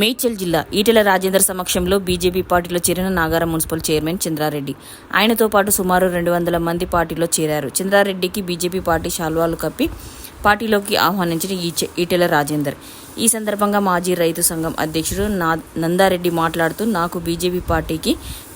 మేడ్చల్ జిల్లా ఈటెల రాజేందర్ సమక్షంలో బీజేపీ పార్టీలో చేరిన నాగారం మున్సిపల్ చైర్మన్ చంద్రారెడ్డి. ఆయనతో పాటు సుమారు రెండు వందల మంది పార్టీలో చేరారు. చంద్రారెడ్డికి బీజేపీ పార్టీ శాల్వాలు కప్పి పార్టీలోకి ఆహ్వానించిన ఈటెల రాజేందర్. ఈ సందర్భంగా మాజీ రైతు సంఘం అధ్యక్షుడు నా నందారెడ్డి మాట్లాడుతూ నాకు బీజేపీ పార్టీకి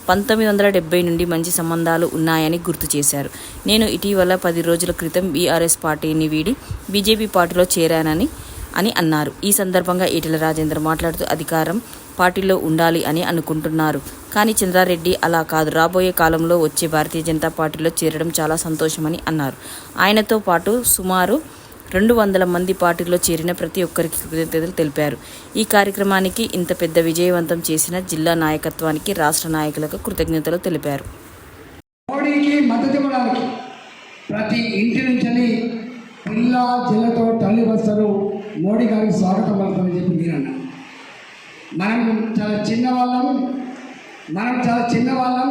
పంతొమ్మిది వందల డెబ్బై నుండి మంచి సంబంధాలు ఉన్నాయని గుర్తు చేశారు. నేను ఇటీవల పది రోజుల క్రితం బీఆర్ఎస్ పార్టీని వీడి బీజేపీ పార్టీలో చేరానని అని అన్నారు. ఈ సందర్భంగా ఈటెల రాజేందర్ మాట్లాడుతూ అధికారం పార్టీలో ఉండాలి అని అనుకుంటున్నారు. కానీ చంద్రారెడ్డి అలా కాదు. రాబోయే కాలంలో వచ్చే భారతీయ జనతా పార్టీలో చేరడం చాలా సంతోషమని అన్నారు. ఆయనతో పాటు సుమారు రెండు వందల మంది పార్టీలో చేరిన ప్రతి ఒక్కరికి కృతజ్ఞతలు తెలిపారు. ఈ కార్యక్రమానికి ఇంత పెద్ద విజయవంతం చేసిన జిల్లా నాయకత్వానికి రాష్ట్ర నాయకులకు కృతజ్ఞతలు తెలిపారు. మోడీకి మద్దతు ఇవ్వడానికి ప్రతి ఇంటి నుంచి పిల్ల జిల్లతో తల్లి వస్తారు. మోడీ గారికి స్వాగతం పలుకుతామని చెప్పి మీరు అన్నారు మనం చాలా చిన్న వాళ్ళం మనం చాలా చిన్న వాళ్ళం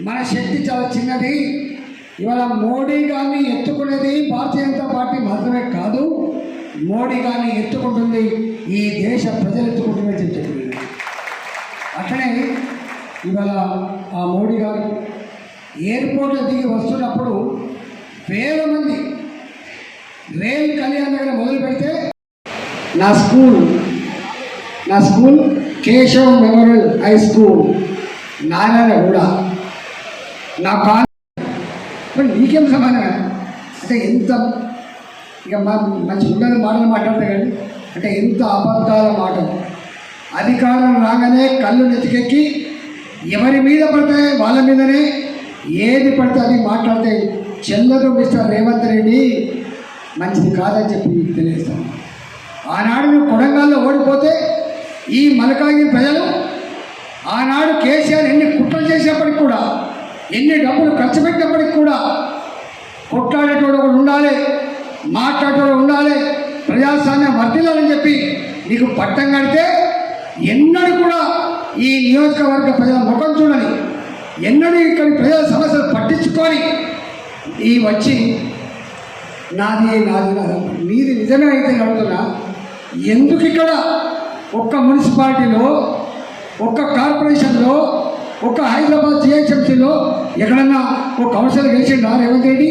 మన శక్తి చాలా చిన్నది. ఇవాళ మోడీ గారిని ఎత్తుకునేది భారతీయ జనతా పార్టీ మాత్రమే కాదు మోడీ గారిని ఎత్తుకుంటుంది ఈ దేశ ప్రజలు ఎత్తుకుంటుందని చెప్పి చెప్పింది అట్లనే ఇవాళ ఆ మోడీ గారు ఎయిర్పోర్ట్లో దిగి వస్తున్నప్పుడు వేల మంది రేల్ కళ్యాణ్ దగ్గర నా స్కూల్ నా school Keshav memorial high school Narayanguda నా కాలేజ్ మరి నీకేం సమానమే? అంటే ఎంత ఇక మా మంచి ఉండని మాటలు మాట్లాడతాయి కానీ అంటే ఎంత అబద్ధాల మాట. అధికారం రాగానే కళ్ళు నెతికెక్కి ఎవరి మీద పడితే వాళ్ళ మీదనే ఏది పడితే అది మాట్లాడితే చెల్లదు మిస్టర్ రేవంత్ రెడ్డి. మంచిది కాదని చెప్పి తెలియజేస్తాను. ఆనాడు నువ్వు కొడంగల్లో ఓడిపోతే ఈ మలకాగి ప్రజలు ఆనాడు కేసీఆర్ ఎన్ని కుట్రలు చేసేప్పటికి కూడా ఎన్ని డబ్బులు ఖర్చు పెట్టినప్పటికి కూడా కొట్లాడేటోడు ఒకడు ఉండాలి మాట్లాడేటోడు ఉండాలి ప్రజాస్వామ్యం వర్తిల్లాలని చెప్పి నీకు పట్టం కడితే ఎన్నడూ కూడా ఈ నియోజకవర్గ ప్రజల ముఖం చూడని ఎన్నడూ ఇక్కడ ప్రజల సమస్యలు పట్టించుకొని ఈ వచ్చి నాది నాది నాది. మీది నిజమే అయితే అడుగుతున్నా ఎందుకు ఇక్కడ ఒక్క మున్సిపాలిటీలో ఒక్క కార్పొరేషన్లో ఒక హైదరాబాద్ జిహెచ్ఎంసీలో ఎక్కడన్నా ఒక కౌన్సిలర్ గెలిచిండా రేవంత్ రెడ్డి?